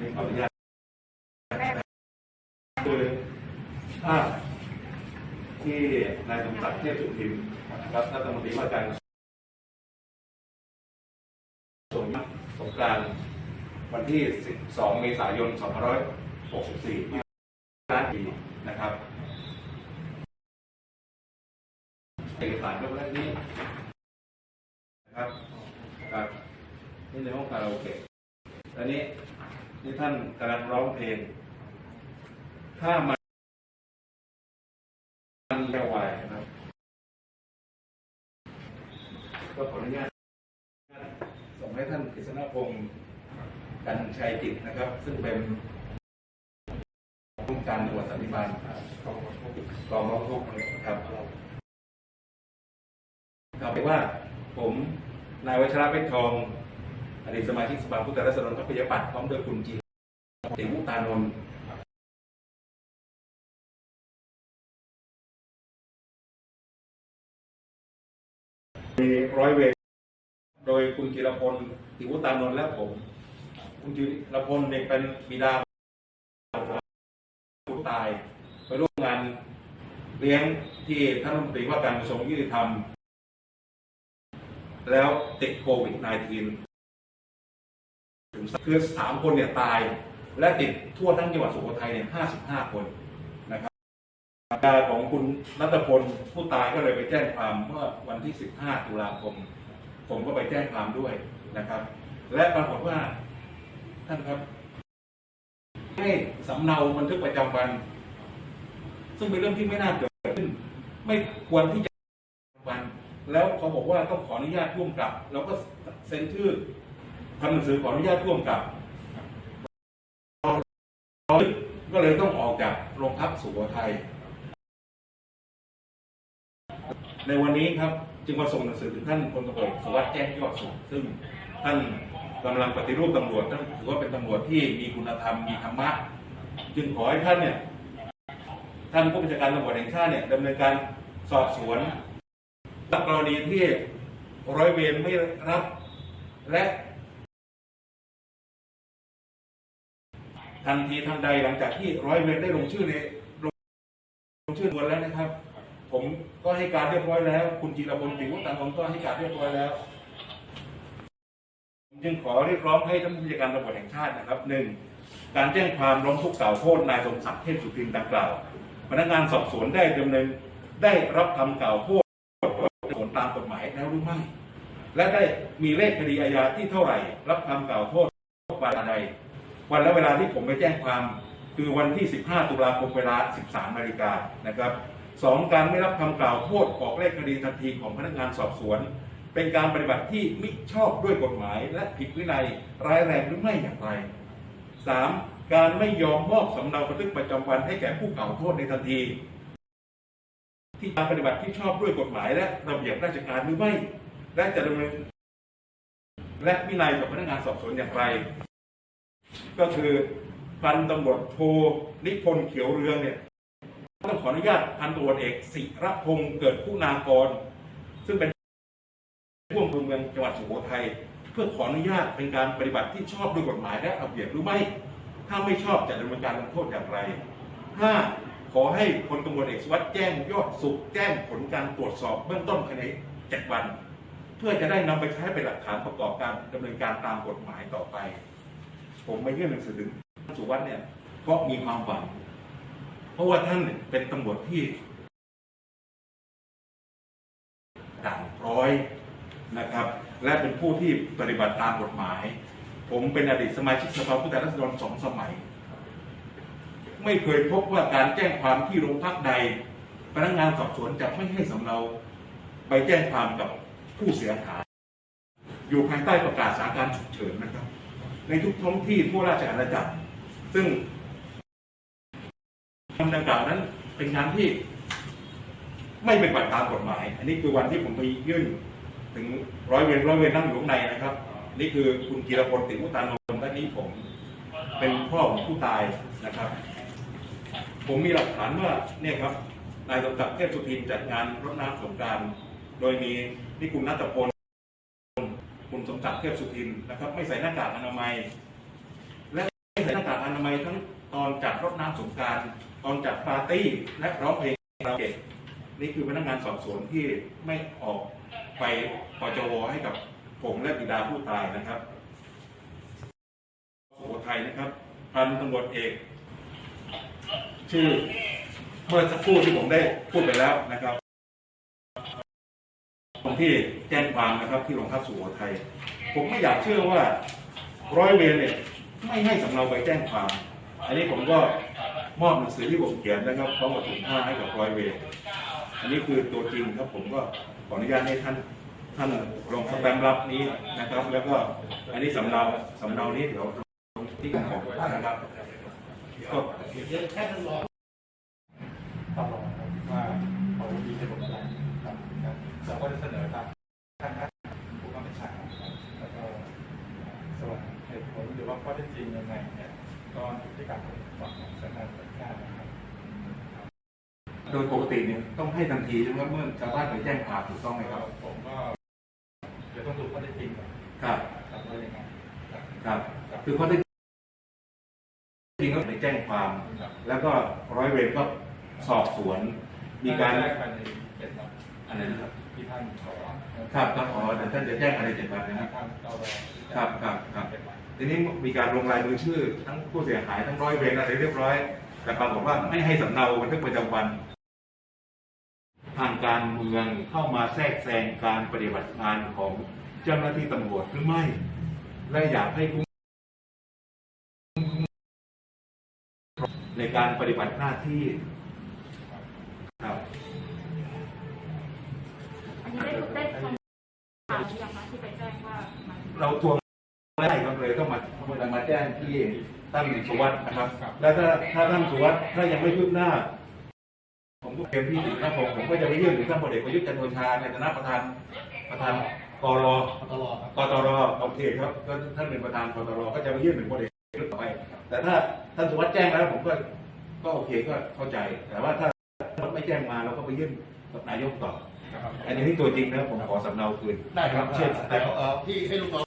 นี่ขออนุญาตคือภาพที่นายสมศักดิ์เทพสุทินนะครับรัฐมนตรีว่าการกระทรวงสงกานต์วันที่ 12 เมษายน 2564ที่ร้านปีนะครับเอกสารก็แล้วนี้นะครับครับนี่ในห้องคาราโอเกะแล้วนี้ นี่ท่านกำลังร้องเพลง ถ้ามันมันแย่วายนะครับ ก็ขออนุญาตส่งให้ท่านกฤษณพงศ์กันชัยจิตนะครับ ซึ่งเป็นผู้การตรวจสันติบาลกองร้องทุกข์นะครับกล่าวไปว่าผม นายวัชระเพชรทอง อดีตสมาชิกสภาผู้แทนราษฎรพรรคประชาธิปัตย์พร้อมด้วยคุณจีติวุตานนท์มีร้อยเวรโดยคุณจิรพลติวุตานนท์และผม คุณจิรพลเนี่ยเป็นบิดาผู้ตายไปร่วมงานเลี้ยงที่ท่านรัฐมนตรีว่าการกระทรวงยุติธรรม แล้วติดโควิด -19 คือสามคนเนี่ยตาย และติดทั่วทั้งจังหวัดสุโขทัยเนี่ยห้าสิบห้าคนนะครับดาของคุณนัทพลผู้ตายก็เลยไปแจ้งความเมื่อวันที่สิบห้าตุลาคม ผมก็ไปแจ้งความด้วยนะครับ และปรากฏว่าท่านครับ ให้สำเนาบันทึกประจำวัน ซึ่งเป็นเรื่องที่ไม่น่าเกิดขึ้น ไม่ควรที่จะวัน แล้วเขาบอกว่าต้องขออนุญาตร่วมกับเราก็เซ็นชื่อ ทำหนังสือขออนุญาตร่วมกับก็เลยต้องออกจากโรงพักสุโขทัยในวันนี้ครับจึงมาส่งหนังสือถึงท่านพลตำรวจสวัสดิ์แจ้งยอดสุขซึ่งท่านกำลังปฏิรูปตำรวจท่านถือว่าเป็นตำรวจที่มีคุณธรรมมีธรรมะจึงขอให้ท่านเนี่ยท่านผู้บัญชาการตำรวจแห่งชาติเนี่ยดำเนินการสอบสวนกรณีที่ร้อยเวรไม่รับและ ทันทีทันใดหลังจากที่ร้อยเวรได้ลงชื่อในลงลงชื่อด่วนแล้วนะครับ ผมก็ให้การเรียบร้อยแล้ว คุณจีรพลติวุฒิตานนท์ก็ให้การเรียบร้อยแล้วผมจึงขอเรียกร้องให้ท่านผู้จัดการตำรวจแห่งชาตินะครับหนึ่งการแจ้งความร้องทุกข์กล่าวโทษนายสมศักดิ์เทพสุทินดังกล่าว พนักงานสอบสวนได้ดำเนินได้รับคำกล่าวโทษผลตามกฎหมายแล้วหรือไม่ และได้มีเลขคดีอาญาที่เท่าไหร่ รับคำกล่าวโทษวันใด วันและเวลาที่ผมไปแจ้งความคือวันที่ 15 ตุลาคมเวลา 13 นาฬิกานะครับสองการไม่รับคำกล่าวโทษออกเลขคดีทันทีของพนักงานสอบสวน เป็นการปฏิบัติที่มิชอบด้วยกฎหมาย และผิดวินัยร้ายแรงหรือไม่อย่างไร 3. การไม่ยอมมอบสำเนาบันทึกประจำวันให้แก่ผู้กล่าวโทษในทันที ที่การปฏิบัติที่ชอบด้วยกฎหมาย และระเบียบราชการหรือไม่ และจะดำเนินและวินัยกับพนักงานสอบสวนอย่างไร ก็คือพันตำรวจโทนิพนธ์เขียวเรืองเนี่ยต้องขออนุญาตพันตำรวจเอกศิระพงศ์เกิดผู้นากร ซึ่งเป็นผู้อำเภอเมืองจังหวัดสุโขทัยเพื่อขออนุญาตเป็นการปฏิบัติที่ชอบด้วยกฎหมายและระเบียบหรือไม่ ถ้าไม่ชอบจะดำเนินการลงโทษอย่างไร 5. ขอให้พลตำรวจเอกสวัสดิ์แจ้งยอดสุขแจ้งผลการตรวจสอบเบื้องต้นภายใน7วัน เพื่อจะได้นำไปใช้เป็นหลักฐานประกอบการดำเนินการตามกฎหมายต่อไป ผมมายื่นหนังสือถึงท่านสุวัสด์เนี่ยเพราะมีความหวัง เพราะว่าท่านเป็นตำรวจที่ด่านร้อยนะครับ และเป็นผู้ที่ปฏิบัติตามกฎหมาย ผมเป็นอดีตสมาชิกสภาผู้แทนราษฎรสองสมัย ไม่เคยพบว่าการแจ้งความที่โรงพักใด พนักงานสอบสวนจะไม่ให้สำเนาไปแจ้งความกับผู้เสียหายอยู่ภายใต้ประกาศสถานการณ์ฉุกเฉินนะครับ ในทุกท้องที่ทั่วราชอาณาจักร ซึ่งคำดังกล่าวนั้นเป็นงานที่ ไม่เป็นไปตามกฎหมาย อันนี้คือวันที่ผมไปยื่น ถึงร้อยเวรร้อยเวรนั่งอยู่ข้างในนะครับ นี่คือคุณกีรพลติมุตานนท์และนี้ผม เป็นพ่อของผู้ตายนะครับ ผมมีหลักฐานว่าเนี่ยครับนายสมศักดิ์เทพสุทินจัดงานรดน้ำสงการ โดยมีนี่คุณนัทพล คุณสมศักดิ์เทพสุทินนะครับ ไม่ใส่หน้ากากอนามัย และไม่ใส่หน้ากากอนามัยทั้งตอนจัดรดน้ำสงการตอนจัดปาร์ตี้และร้องเพลงคาราโอเกะนี่คือพนักงานสอบสวนที่ไม่ออกไปปจวให้กับผมและบิดาผู้ตายนะครับสุโขทัยนะครับพันตำรวจเอก ชื่อเมื่อสักครู่ที่ผมได้พูดไปแล้วนะครับ ที่แจ้งความนะครับที่โรงพักสุโขทัยผมไม่อยากเชื่อว่าร้อยเวรเนี่ยไม่ให้สำเนาไปแจ้งความ อันนี้ผมก็มอบหนังสือที่ผมเขียนนะครับพร้อมกับถุงผ้าให้กับร้อยเวรอันนี้คือตัวจริงครับผมก็ขออนุญาตให้ท่านท่านลงสแตมป์รับนี้นะครับ แล้วก็อันนี้สำเนาสำเนานี้เดี๋ยวลงที่ของนะครับก็ ตลอดครับว่าเขามีเหตุผลอะไรครับครับเราก็จะเสนอตามทางนั้นผู้กำกับชาครับแล้วก็ส่วนเหตุผลหรือว่าข้อเท็จจริงยังไงเนี่ยก็อยู่ที่การตรวจสอบของสำนักงานตำรวจแห่งชาตินะครับ โดยปกติเนี่ยต้องให้ทันทีใช่ไหมครับเมื่อชาวบ้านไปแจ้งความถูกต้องไหมครับ ผมก็เดี๋ยวต้องดูข้อเท็จจริงก่อนครับครับว่ายังไงครับครับคือข้อเท็จจริงก็ไปแจ้งความ ครับแล้วก็ร้อยเวรก็สอบสวน มีการแรกภายในเจ็ดวันอะไรนะครับที่ท่านขอครับต้องขอเดี๋ยวท่านจะแจ้งภายในเจ็ดวันนะครับ ท่านเรารอครับครับครับ เจ็ดวันทีนี้มีการลงลายมือชื่อ ทั้งผู้เสียหายทั้งร้อยเวรอะไรเรียบร้อย แต่ปรากฏว่าไม่ให้สำเนาบันทึกประจำวัน ทางการเมืองเข้ามาแทรกแซงการปฏิบัติงานของเจ้าหน้าที่ตำรวจหรือไม่ และอยากให้ผู้ในการปฏิบัติหน้าที่ครับอันนี้ได้ได้คำถามหรือยังคะที่ไปแจ้งว่ามันเราทวงไม่ได้ก็เลยต้องมามาแจ้งที่ท่านสุวัสด์นะครับ แล้วถ้าถ้าท่านสุวัสด์ถ้ายังไม่คืบหน้าผมก็ เตรียมที่ถึงท่านผมผมก็จะไปยื่นถึงท่านพลเอกประยุทธ์จันทร์โอชาในฐานะประธานประธานกรตลอดครับกตรโอเคครับก็ท่านเป็นประธานกตรก็จะไปยื่นถึงพลเอกประยุทธ์ต่อไป แต่ถ้าท่านสุวัสด์แจ้งแล้วผมก็ก็โอเคก็เข้าใจ แต่ว่าถ้าไม่แจ้งมาเราก็ไปยื่นกับนายกต่ออันนี้ที่ตัวจริงนะผมขอสำเนาคืนได้ครับเช่นแต่เอ่อพี่ให้ลูกน้อง